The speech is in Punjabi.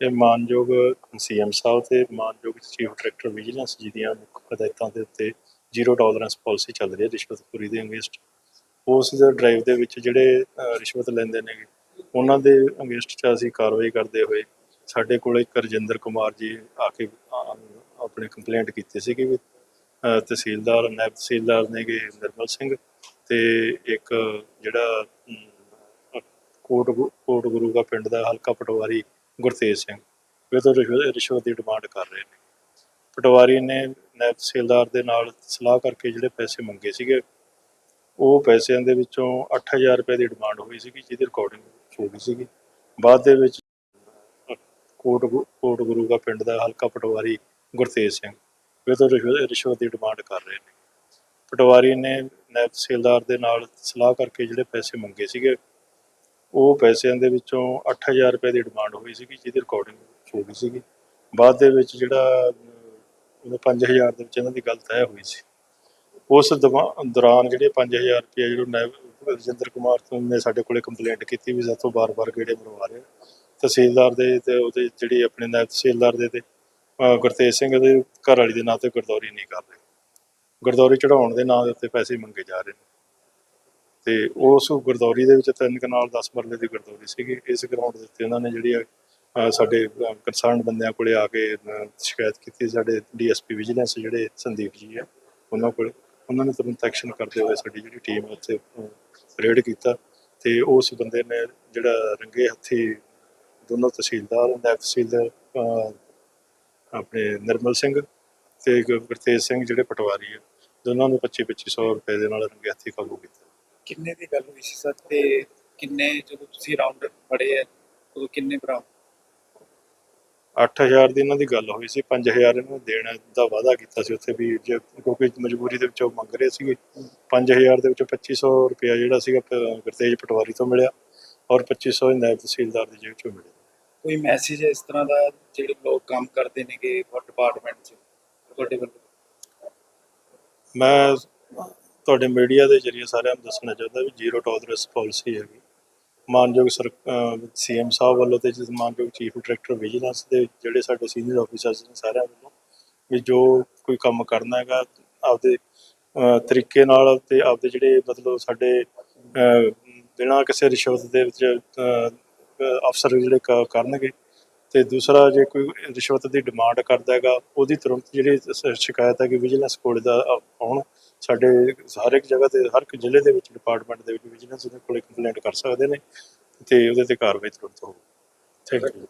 ਇਹ ਮਾਨਯੋਗ ਸੀਐਮ ਸਾਹਿਬ ਤੇ ਮਾਨਯੋਗ ਚੀਫ ਡਾਇਰੈਕਟਰ ਵਿਜੀਲੈਂਸ ਜੀ ਦੀਆਂ ਮੁੱਖ ਹਦਾਇਤਾਂ ਦੇ ਉੱਤੇ ਜ਼ੀਰੋ ਟੋਲਰੈਂਸ ਪਾਲਿਸੀ ਚੱਲ ਰਹੀ ਹੈ ਰਿਸ਼ਵਤਖੋਰੀ ਦੇ ਅਗੇਂਸਟ। ਉਸ ਦੇ ਡਰਾਈਵ ਦੇ ਵਿੱਚ ਜਿਹੜੇ ਰਿਸ਼ਵਤ ਲੈਂਦੇ ਨੇ ਉਹਨਾਂ ਦੇ ਅਗੇਂਸਟ 'ਚ ਅਸੀਂ ਕਾਰਵਾਈ ਕਰਦੇ ਹੋਏ ਸਾਡੇ ਕੋਲ ਇੱਕ ਰਜਿੰਦਰ ਕੁਮਾਰ ਜੀ ਆ ਕੇ ਆਪਣੇ ਕੰਪਲੇਂਟ ਕੀਤੀ ਸੀ ਕਿ ਵੀ, ਤਹਿਸੀਲਦਾਰ ਨਾਇਬ ਤਹਿਸੀਲਦਾਰ ਨੇਗੇ ਨਿਰਮਲ ਸਿੰਘ ਤੇ ਇੱਕ ਜਿਹੜਾ ਕੋਟ ਗੁ- ਕੋਟ ਗੁਰੂ ਦਾ ਪਿੰਡ ਦਾ ਹਲਕਾ ਪਟਵਾਰੀ ਗੁਰਤੇਜ ਸਿੰਘ। ਇਹ ਤੋਂ ਰਿਸ਼ਵਤ ਰਿਸ਼ਵਤ ਦੀ ਡਿਮਾਂਡ ਕਰ ਰਹੇ ਨੇ। ਪਟਵਾਰੀ ਨੇ ਨਾਇਬ ਤਹਿਸੀਲਦਾਰ ਦੇ ਨਾਲ ਸਲਾਹ ਕਰਕੇ ਜਿਹੜੇ ਪੈਸੇ ਮੰਗੇ ਸੀਗੇ, ਉਹ ਪੈਸਿਆਂ ਦੇ ਵਿੱਚੋਂ 8000 ਰੁਪਏ ਦੀ ਡਿਮਾਂਡ ਹੋਈ ਸੀਗੀ, ਜਿਹਦੀ ਰਿਕਾਰਡਿੰਗ ਹੋ ਗਈ ਸੀਗੀ। ਬਾਅਦ ਦੇ ਵਿੱਚ ਕੋਟ ਗੁ- ਕੋਟ ਗੁਰੂ ਦਾ ਪਿੰਡ ਦਾ ਹਲਕਾ ਪਟਵਾਰੀ ਗੁਰਤੇਜ ਸਿੰਘ, ਇਹ ਤੋਂ ਰਿਸ਼ਵਤ ਰਿਸ਼ਵਤ ਦੀ ਡਿਮਾਂਡ ਕਰ ਰਹੇ ਨੇ। ਪਟਵਾਰੀ ਨੇ ਨਾਇਬ ਤਹਿਸੀਲਦਾਰ ਦੇ ਨਾਲ ਸਲਾਹ ਕਰਕੇ ਜਿਹੜੇ ਪੈਸੇ ਮੰਗੇ ਸੀਗੇ ਉਹ ਪੈਸਿਆਂ ਦੇ ਵਿੱਚੋਂ 8000 ਰੁਪਏ ਦੀ ਡਿਮਾਂਡ ਹੋਈ ਸੀਗੀ ਜਿਹਦੀ ਰਿਕਾਰਡਿੰਗ ਹੋ ਗਈ ਸੀਗੀ। ਬਾਅਦ ਦੇ ਵਿੱਚ ਜਿਹੜਾ ਅਮ, ਉਹ 5000 ਦੇ ਵਿੱਚ ਇਹਨਾਂ ਦੀ ਗੱਲ ਤੈਅ ਹੋਈ ਸੀ। ਉਸ ਦਵਾ- ਦੌਰਾਨ ਜਿਹੜੇ 5000 ਰੁਪਏ ਜਿਹੜਾ ਨਾਇਬ ਰਜਿੰਦਰ ਕੁਮਾਰ ਤੋਂ ਨੇ ਸਾਡੇ ਕੋਲੇ ਕੰਪਲੇਂਟ ਕੀਤੀ ਵੀ ਸਾਥੋਂ ਬਾਰ-ਬਾਰ ਗੇੜੇ ਮਰਵਾ ਰਹੇ ਤਹਿਸੀਲਦਾਰ ਦੇ ਤੇ ਉਹਦੇ ਜਿਹੜੀ ਆਪਣੇ ਨਾਇਬ ਤਹਿਸੀਲਦਾਰ ਦੇ ਤੇ ਗੁਰਤੇਜ ਸਿੰਘ ਦੇ ਘਰ ਵਾਲੀ ਦੇ ਨਾਂ ਤੇ ਗਰਦੌਰੀ ਨਹੀਂ ਕਰ ਰਹੇ। ਗਰਦੌਰੀ ਚੜਾਉਣ ਦੇ ਨਾਂ ਦੇ ਉੱਤੇ ਪੈਸੇ ਮੰਗੇ ਜਾ ਰਹੇ ਨੇ। ਤੇ ਉਸ ਗਰਦੌਰੀ ਦੇ ਵਿੱਚ ਤਿੰਨ ਕਨਾਲ 10 ਮਰਲੇ ਦੀ ਗਰਦੌਰੀ ਸੀਗੀ। ਇਸ ਗਰਾਊਂਡ ਦੇ ਉੱਤੇ ਉਹਨਾਂ ਨੇ ਜਿਹੜੀ ਆ, ਸਾਡੇ ਕੰਸਰਨ ਬੰਦਿਆਂ ਕੋਲੇ ਆ ਕੇ ਸ਼ਿਕਾਇਤ ਕੀਤੀ। ਸਾਡੇ ਡੀਐਸਪੀ ਵਿਜੀਲੈਂਸ ਜਿਹੜੇ ਸੰਦੀਪ ਜੀ ਆ ਉਹਨਾਂ ਕੋਲ ਉਹਨਾਂ ਨੇ ਤੁਰੰਤ ਐਕਸ਼ਨ ਕਰਦੇ ਹੋਏ ਸਾਡੀ ਜਿਹੜੀ ਟੀਮ ਉੱਥੇ ਰੇਡ ਕੀਤਾ ਤੇ ਉਸ ਬੰਦੇ ਨੇ ਜਿਹੜਾ ਰੰਗੇ ਹੱਥੀ ਦੋਨੋਂ ਤਹਿਸੀਲਦਾਰ ਨਾਇਬ ਤਹਿਸੀਲਦਾਰ ਆਪਣੇ ਨਿਰਮਲ ਸਿੰਘ ਤੇ ਇੱਕ ਗੁਰਤੇਜ ਸਿੰਘ ਜਿਹੜੇ ਪਟਵਾਰੀ ਆ ਦੋਨਾਂ ਨੂੰ 25 2500 ਰੁਪਏ ਦੇ ਨਾਲ ਰੰਗੇ ਹੱਥੀ ਕਾਬੂ ਕੀਤਾ। ਕਿੰਨੇ ਦੀ ਗੱਲ ਹੋਈ ਸੀ ਸਰ? ਤੇ ਕਿੰਨੇ ਜਦੋਂ ਤੁਸੀਂ ਰਾਉਂਡ ਫੜੇ ਆ ਉਦੋਂ ਕਿੰਨੇ ਭਰਾ? 8000 ਦੀ ਇਹਨਾਂ ਦੀ ਗੱਲ ਹੋਈ ਸੀ 5000 ਇਹਨਾਂ ਨੂੰ ਦੇਣ ਦਾ ਵਾਅਦਾ ਕੀਤਾ ਸੀ ਉੱਥੇ ਵੀ ਜੇ ਕਿਉਂਕਿ ਮਜਬੂਰੀ ਦੇ ਵਿੱਚ ਉਹ ਮੰਗ ਰਹੇ ਸੀਗੇ। 5000 ਦੇ ਵਿੱਚੋਂ 2500 ਰੁਪਇਆ ਜਿਹੜਾ ਸੀਗਾ ਗੁਰਤੇਜ ਪਟਵਾਰੀ ਤੋਂ ਮਿਲਿਆ ਔਰ 2500 ਨਾਇਬ ਤਹਿਸੀਲਦਾਰ ਦੀ ਜੇਬ ਚੋਂ ਮਿਲਿਆ। ਕੋਈ ਮੈਸੇਜ ਇਸ ਤਰ੍ਹਾਂ ਦਾ ਜਿਹੜੇ ਲੋਕ ਕੰਮ ਕਰਦੇ ਨੇਗੇ ਡਿਪਾਰਟਮੈਂਟ 'ਚ ਤੁਹਾਡੇ ਵੱਲੋਂ? ਮੈਂ ਤੁਹਾਡੇ ਮੀਡੀਆ ਦੇ ਜ਼ਰੀਏ ਸਾਰਿਆਂ ਨੂੰ ਦੱਸਣਾ ਚਾਹੁੰਦਾ ਵੀ ਜ਼ੀਰੋ ਟੋਲਰੈਂਸ ਪਾਲਿਸੀ ਹੈਗੀ ਮਾਨਯੋਗ ਸਰ ਸੀਐਮ ਸਾਹਿਬ ਵੱਲੋਂ ਤੇ ਜਿਸ ਮਾਨਯੋਗ ਚੀਫ ਡਾਇਰੈਕਟਰ ਵਿਜੀਲੈਂਸ ਦੇ ਜਿਹੜੇ ਸਾਡੇ ਸੀਨੀਅਰ ਆਫੀਸਰਸ ਨੇ ਸਾਰਿਆਂ ਵੱਲੋਂ ਵੀ ਜੋ ਕੋਈ ਕੰਮ ਕਰਨਾ ਹੈਗਾ, ਆਪਦੇ ਤਰੀਕੇ ਨਾਲ ਤੇ ਆਪਦੇ ਜਿਹੜੇ ਮਤਲਬ ਸਾਡੇ ਬਿਨਾਂ ਕਿਸੇ ਰਿਸ਼ਵਤ ਦੇ ਵਿੱਚ ਅਫਸਰ ਜਿਹੜੇ ਕ- ਕਰਨਗੇ ਤੇ ਦੂਸਰਾ ਜੇ ਕੋਈ ਰਿਸ਼ਵਤ ਦੀ ਡਿਮਾਂਡ ਕਰਦਾ ਹੈਗਾ, ਉਹਦੀ ਤੁਰੰਤ ਜਿਹੜੀ ਸ਼ਿਕਾਇਤ ਹੈ ਕਿ ਵਿਜੀਲੈਂਸ ਕੋਲ ਦਾ ਆਉਣ। ਸਾਡੇ ਹਰ ਇੱਕ ਜਗ੍ਹਾ ਤੇ, ਹਰ ਇੱਕ ਜ਼ਿਲ੍ਹੇ ਦੇ ਵਿੱਚ ਡਿਪਾਰਟਮੈਂਟ ਦੇ ਵਿੱਚ ਵਿਜੀਲੈਂਸ ਦੇ ਕੋਲੇ ਕੰਪਲੇਂਟ ਕਰ ਸਕਦੇ ਨੇ ਤੇ ਉਹਦੇ ਤੇ ਕਾਰਵਾਈ ਤੁਰੰਤ ਹੋਊ। Thank you